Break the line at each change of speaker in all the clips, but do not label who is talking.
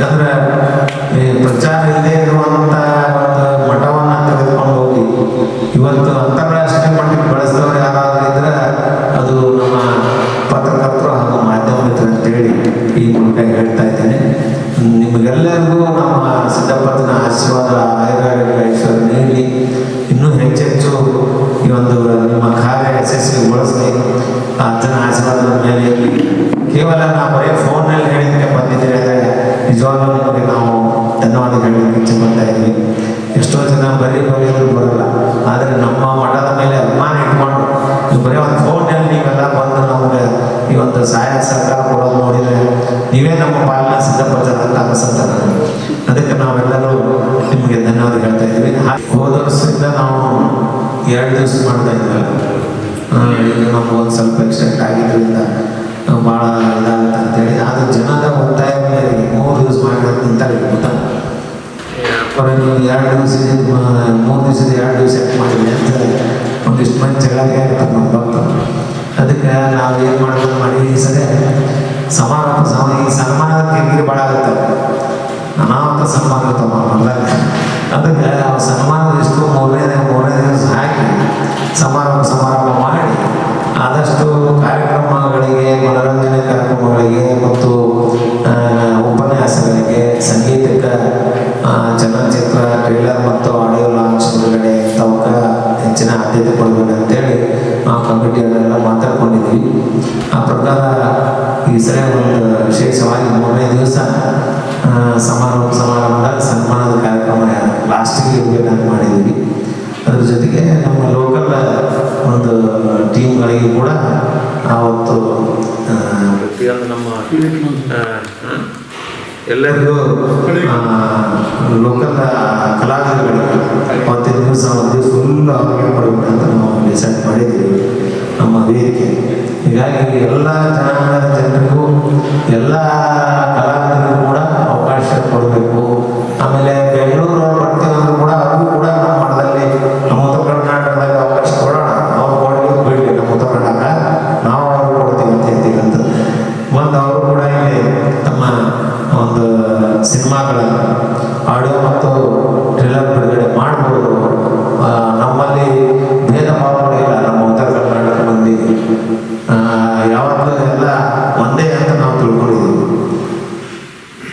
ಯಾಕಂದ್ರೆ ಈ ಪ್ರಚಾರ ಇಲ್ಲದೆ ಇರುವಂತ ಒಂದು ಮಠವನ್ನ ತೆಗೆದುಕೊಂಡು ಹೋಗಿ. ಇವತ್ತು ಅಂತಾರಾಷ್ಟ್ರೀಯ ಮಟ್ಟಕ್ಕೆ ಬಳಸಿದವರು ಯಾರಾದ್ರೂ ಇದ್ರೆ ಅದು ನಮ್ಮ ಪತ್ರಕರ್ತರು ಹಾಗೂ ಅಂತ ಅಂತೇಳಿ ಈ ಮೂಲಕ ಹೇಳ್ತಾ ಇದ್ದೇನೆ. ನಿಮಗೆಲ್ಲರಿಗೂ ನಮ್ಮ ಸಿದ್ದಪ್ಪನ ಆಶೀರ್ವಾದ ಆಯುರ್ವೇದ ನೀಡಲಿ ಇನ್ನೂ ಹೆಚ್ಚೆಚ್ಚು ಈ ಒಂದು ನಿಮ್ಮ ಕಾರ್ಯ ಯಶಸ್ವಿಗೊಳಿಸಲಿ. ಅಜ್ಜನ ಆಶೀರ್ವಾದ ನಮ್ಮ ಮೇಲೆ ಕೇವಲ ನಾವು ಧನ್ಯವಾದ ಹೇಳಲಿಕ್ಕೆ ಇಚ್ಛೆ ಇದ್ವಿ. ಎಷ್ಟೋ ಜನ ಬರೀ ಬರೀ ಬರಲ್ಲ. ಆದರೆ ನಮ್ಮ ಮಠದ ಮೇಲೆ ಅಭಿಮಾನ ಇಟ್ಕೊಂಡು ಬರೀ ಒಂದು ಫೋನಲ್ಲಿ ನೀವೆಲ್ಲ ಬಂದು ನಮಗೆ ಒಂದು ಸಹಾಯ ಸರ್ಕಾರ ಕೊಡೋದು ನೋಡಿದರೆ ನೀವೇ ನಮ್ಮ ಪಾಲನೆ ಸಿದ್ಧಪಡ್ತಾರೆ ಅಂತ ಅನಿಸುತ್ತೆ ನನಗೆ. ಅದಕ್ಕೆ ನಾವೆಲ್ಲರೂ ನಿಮಗೆ ಧನ್ಯವಾದ ಹೇಳ್ತಾ ಇದ್ದೀವಿ. ಹೋದ ವರ್ಷದಿಂದ ನಾವು ಎರಡು ದಿವಸ ಮಾಡ್ತಾ ಇದ್ದೀವಲ್ಲ ಆ, ಈಗ ನಮ್ಗೆ ಒಂದು ಸ್ವಲ್ಪ ಎಕ್ಸ್ಟೆಂಟ್ ಆಗಿದ್ದರಿಂದ ಭಾಳ ಇದಾಗುತ್ತೆ ಅಂತೇಳಿ ಆದರೆ ಜನದ ಒತ್ತಾಯ ಮೂರು ದಿವಸ ಮಾಡಿದಂತ ನಿಂತಾರೆ ಅವ್ರು ಎರಡು ದಿವಸ ಮೂರು ದಿವಸದ ಎರಡು ದಿವಸ ಯಾಕೆ ಮಾಡಿದ್ವಿ ಅಂತ ಒಂದಿಷ್ಟು ಮಂದಿ ಜಗಳಕ್ಕೆ ಆಗ್ತಾರೆ ನಮ್ಮ ಭಕ್ತರು. ಅದಕ್ಕೆ ನಾವು ಏನು ಮಾಡೋದು ಮಾಡಿ ಈ ಸರಿ ಸಮಾನ ಸಮ ಈ ಸನ್ಮಾನ ಕಿರಿಕಿರಿ ಭಾಳ ಆಗುತ್ತೆ. ಅನಾಹುತ ಸನ್ಮಾನ. ನಾವು ಕಮಿಟಿಯವರೆಲ್ಲ ಮಾತಾಡ್ಕೊಂಡಿದ್ವಿ. ಆ ಪ್ರಕಾರ ಈ ಒಂದು ವಿಶೇಷವಾಗಿ ಮೂರನೇ ದಿವಸ ಸಮಾರೋಪ ಸಮಾರಂಭ, ಸನ್ಮಾನದ ಕಾರ್ಯಕ್ರಮ ಲಾಸ್ಟಿಗೆ ಇರಬೇಕಂತ ಮಾಡಿದ್ವಿ ಅದ್ರ ಜೊತೆಗೆ ನಮ್ಮ ಲೋಕಲ್ ಒಂದು ಟೀಮ್ಗಳಿಗೆ ಕೂಡ ಆವತ್ತು ನಮ್ಮ ಎಲ್ಲರಿಗೂ ಲೋಕಲ್ ಕಲಾವಿದರುಗಳಿಗೆ ಹೀಗಾಗಿ ಎಲ್ಲ ಜನಾಂಗದ ಜನರಿಗೂ, ಎಲ್ಲ ಕಲಾವಿದರಿಗೂ ಕೂಡ ಅವಕಾಶ ಕೊಡಬೇಕು. ಆಮೇಲೆ ಬೆಂಗಳೂರು ಬರ್ತೀವಂದ್ರೂ ಕೂಡ, ಅದು ಕೂಡ ನಮ್ಮ ಮಠದಲ್ಲಿ ನಮ್ಮ ಉತ್ತರ ಕರ್ನಾಟಕದಲ್ಲಿ ಅವಕಾಶ ಕೊಡೋಣ. ಅವ್ರು ಕೊಡಲಿ ಬಿಡಲಿ ನಮ್ಮ ಉತ್ತರ ಕರ್ನಾಟಕ. ನಾವು ಅವ್ರಿಗೆ ಕೊಡ್ತೀವಿ ಅಂತ ಹೇಳ್ತೀವಿ. ಅಂತ ಒಂದು ಅವರು ಕೂಡ ಇಲ್ಲಿ ತಮ್ಮ ಒಂದು ಸಿನಿಮಾಗಳ, ಆಡಿಯೋ ಮತ್ತು ಯಾವಾಗಲೂ ಎಲ್ಲ ಒಂದೇ ಅಂತ ನಾವು ತಿಳ್ಕೊಂಡಿದ್ದೀವಿ.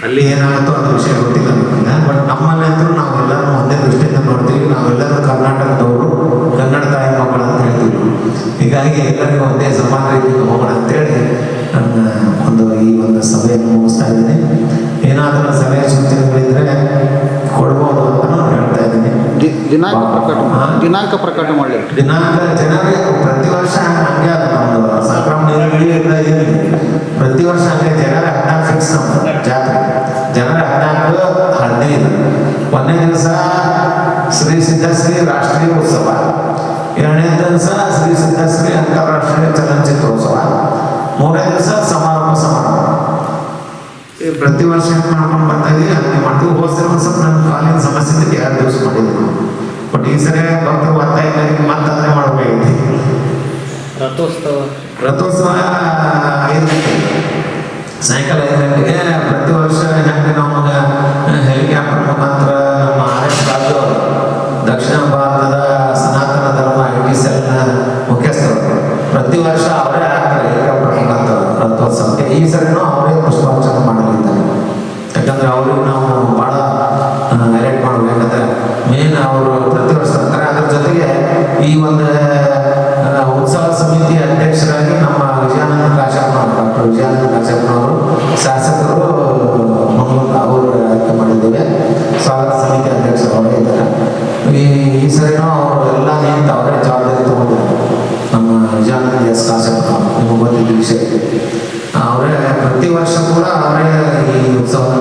ಅಲ್ಲಿ ಏನಾಗುತ್ತೋ ಅದ್ರ ವಿಷಯ ಗೊತ್ತಿಲ್ಲ ನಮಗೆ ಬಟ್ ನಮ್ಮಲ್ಲಿ ಅಂತೂ ನಾವೆಲ್ಲರೂ ಒಂದೇ ದೃಷ್ಟಿಯಿಂದ ನೋಡ್ತೀವಿ. ನಾವೆಲ್ಲರೂ ಕರ್ನಾಟಕದವರು ಕನ್ನಡ ತಾಯಿ ಮಕ್ಕಳು ಅಂತ ಹೇಳ್ತೀವಿ. ಹೀಗಾಗಿ ಎಲ್ಲರಿಗೂ ಒಂದೇ ಸಮಾನ ರೀತಿಯಿಂದ ಹೋಗೋಣ ಅಂತೇಳಿ ನನ್ನ ಒಂದು ಈ ಒಂದು ಸಭೆಯನ್ನು ಮುಗಿಸ್ತಾ ಇದ್ದೀನಿ. ಏನಾದರೂ ಸಲಹೆ ಸೂಚನೆಗಳಿದ್ರೆ
ದಿನಾಂಕ ಪ್ರಕಟ? ದಿನಾಂಕ ಪ್ರಕಟ ಮಾಡಲಿ.
ದಿನಾಂಕ ಜನವರಿ ಪ್ರತಿ ವರ್ಷ ಹಂಗೆ ನಮ್ದು. ಸಂಕ್ರಮಣ ಪ್ರತಿ ವರ್ಷ ಹಂಗೆ ಜನರ ಹದಿನಾಲ್ಕು ಫಿಕ್ಸ್ ಜಾತ್ರೆ. ಜನರ ಹದಿನಾಲ್ಕು ಹದಿನೈದು ಒಂದನೇ ದಿವಸ ಶ್ರೀ ಸಿದ್ಧಶ್ರೀ ರಾಷ್ಟ್ರೀಯ ಉತ್ಸವ ಪ್ರತಿ ವರ್ಷ ಮಾಡ್ಕೊಂಡು ಬರ್ತಾ ಇದೀವಿ. ಅದನ್ನ ಮಾಡ್ತೀವಿ. ಹೋದ್ಸರಿ ಒಂದು ಸ್ವಲ್ಪ ನನ್ನ ಕಾಲಿನ ಸಮಸ್ಯೆ ಇದ್ದಕ್ಕೆ ಎರಡು ದಿವಸ ಮಾಡಿದ್ವಿ. ಬಟ್ ಈ ಸರಿ ಭಕ್ತರು ಇಲ್ಲ ಮೇರೆಗೆ ಮತ್ತೆ ಅದನ್ನೇ
ರಥೋತ್ಸವ.
ರಥೋತ್ಸವ ಐದು ಗಂಟೆಗೆ ಸಾಯಂಕಾಲ ಐದು ಗಂಟೆಗೆ ಪ್ರತಿ ವರ್ಷ ಹೆಂಗೆ ನಮಗೆ ಹೆಲಿಕಾಪ್ಟರ್ ಮುಖಾಂತರ ನಮ್ಮ ಆರ್ ಎಸ್ ರಾಜು ಅವರು ದಕ್ಷಿಣ ಭಾರತದ ಸನಾತನ ಧರ್ಮ ಐ ಟಿ ಸೆಲ್ನ ಮುಖ್ಯಸ್ಥರು. ಪ್ರತಿ ವರ್ಷ ಅವರೇ ಹಾಕ್ತಾರೆ ಹೆಲಿಕಾಪ್ಟರ್ ಮುಖಾಂತರ ರಥೋತ್ಸವಕ್ಕೆ. ಈ ಸರಿನೂ ಅಧ್ಯಕ್ಷರಾಗಿ ನಮ್ಮ ವಿಜಯಾನಂದ ಕಾಶಪ್ಪ ಡಾಕ್ಟರ್ ವಿಜಯಾನಂದ ಕಾಶ್ಯಪ್ನವರು ಶಾಸಕರು, ಮಂಗಳೂರು ಅವರು ಆಯ್ಕೆ ಮಾಡಿದ್ದೇವೆ. ಸ್ವಾಗತ ಸಮಿತಿ ಅಧ್ಯಕ್ಷರು ಅವರೇ ಇದ್ದಾರೆ. ಈ ಈ ಸರಿನೂ ಅವರು ಎಲ್ಲ ನಿಂತು ಅವರೇ ಜವಾಬ್ದಾರಿ ತಗೊಂಡಿದ್ದಾರೆ. ನಮ್ಮ ವಿಜಯಾನಂದ ಎಸ್ ಕಾಶಪ್ಪ ನಿಮಗೆ ಗೊತ್ತಿದ್ದ ವಿಷಯ. ಅವರೇ ಪ್ರತಿ ವರ್ಷ ಕೂಡ ಅವರೇ ಈ ಉತ್ಸವನ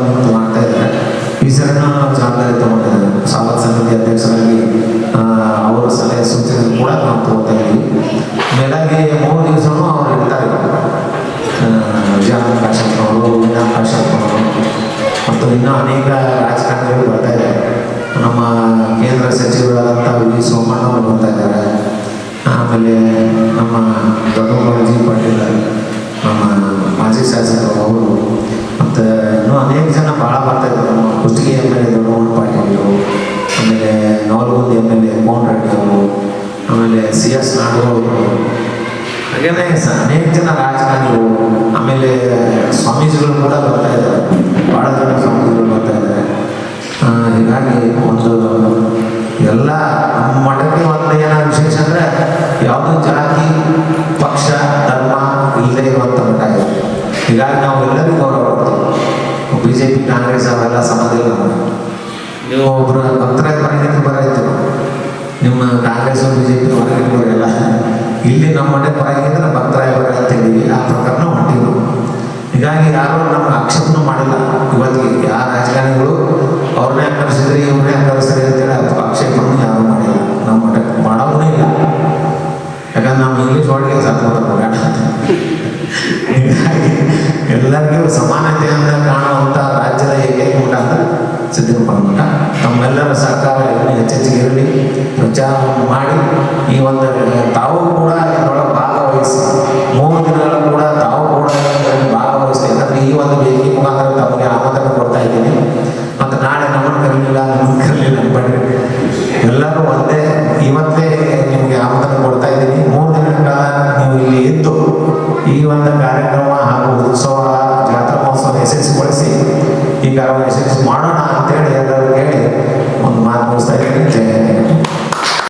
ಇನ್ನೂ ಅನೇಕ ರಾಜಕಾರಣಿಗಳು ಬರ್ತಾ ಇದ್ದಾರೆ. ನಮ್ಮ ಕೇಂದ್ರ ಸಚಿವರಾದಂಥ ವಿ. ಸೋಮಣ್ಣ ಅವರು ಬರ್ತಾ ಇದ್ದಾರೆ. ಆಮೇಲೆ ನಮ್ಮ ದೊಡ್ಡಬಾಜಿ ಪಾಟೀಲ್ ನಮ್ಮ ಮಾಜಿ ಶಾಸಕರು ಅವರು, ಮತ್ತು ಇನ್ನೂ ಅನೇಕ ಜನ ಭಾಳ ಬರ್ತಾ ಇದ್ದಾರೆ. ನಮ್ಮ Kushtagi M L A Doddamohan Patil ಆಮೇಲೆ Navalagundi M L A Mohan Reddy ಅವರು, ಆಮೇಲೆ ಸಿ. ಎಸ್. ನಾಡಗೌಡರು ಹಾಗೇನೆ ಅನೇಕ ಜನ ರಾಜಕಾರಣಿಗಳು ಆಮೇಲೆ ಸ್ವಾಮೀಜಿಗಳು ಕೂಡ ಬರ್ತಾ ಇದ್ದಾರೆ. ಭಾಳ ಜನ ಸ್ವಾಮೀಜಿಗಳು ಬರ್ತಾ ಇದ್ದಾರೆ. ಹೀಗಾಗಿ ಒಂದು ಎಲ್ಲ ನಮ್ಮ ಮಠಕ್ಕೆ ಒಂದು ಏನೋ ವಿಶೇಷ ಅಂದರೆ ಯಾವುದೋ ಜಾತಿ, ಪಕ್ಷ, ಧರ್ಮ ಇಲ್ಲದೆ ಇರುವಂಥ ಮಠ ಇದೆ. ಹೀಗಾಗಿ ನಾವು ಎಲ್ಲರಿಗೂ ಗೌರವ ಕೊಡ್ತೀವಿ. ಬಿ ಜೆ ಪಿ ಕಾಂಗ್ರೆಸ್ ಅವೆಲ್ಲ ಸಂಬಂಧ ಇಲ್ಲ. ನೀವು ಒಬ್ಬರು ಭಕ್ತರ ಪರಿಣಿತಿ ನಿಮ್ಮ ಕಾಂಗ್ರೆಸ್ ಬಿ ಜೆ ನಮ್ಮ ಮಠಕ್ಕೆ ಹೊರಗಿದ್ರೆ ಭಕ್ತರಾಯ ಬರ ಅಂತಿದ್ದೀವಿ ಆ ಪ್ರಕರಣ ಹೊಂಟಿದ್ರು. ಹೀಗಾಗಿ ಯಾರು ನಮ್ಮ ಆಕ್ಷೇಪನ ಮಾಡಿಲ್ಲ. ಇವತ್ತಿಗೆ ಯಾರ ರಾಜಕಾರಣಿಗಳು ಅವ್ರನ್ನೇ ಕರೆಸಿದ್ರಿ, ಇವ್ರನ್ನೇ ಕರೆಸಿದ್ರಿ ಅಂತೇಳಿ ಅದು ಆಕ್ಷೇಪನೂ ಯಾರು ಮಾಡಿಲ್ಲ. ನಮ್ಮ ಮಠಕ್ಕೆ ಮಾಡೋವೂ ಇಲ್ಲ. ಯಾಕಂದ್ರೆ ನಾವು ಇಂಗ್ಲೀಷ್ ಒಳಗೆ ಸತ್ತು ಬೇಡ. ಹೀಗಾಗಿ ಎಲ್ಲರಿಗೂ ಸಮಾನತೆಯಿಂದ ಕಾಣುವಂಥ ರಾಜ್ಯದ ಏಕೈಕ ಮಠ ಅಂದ್ರೆ ಸಿದ್ದರೂಪನ ಮಠ ತಮ್ಮೆಲ್ಲರ ಸಹಕಾರ ಇನ್ನೂ ಹೆಚ್ಚೆಚ್ಚಿಗೆ ಇರಲಿ. ಪ್ರಚಾರವನ್ನು ಮಾಡಿ ಈ ಒಂದು ತಾವು ಕೂಡ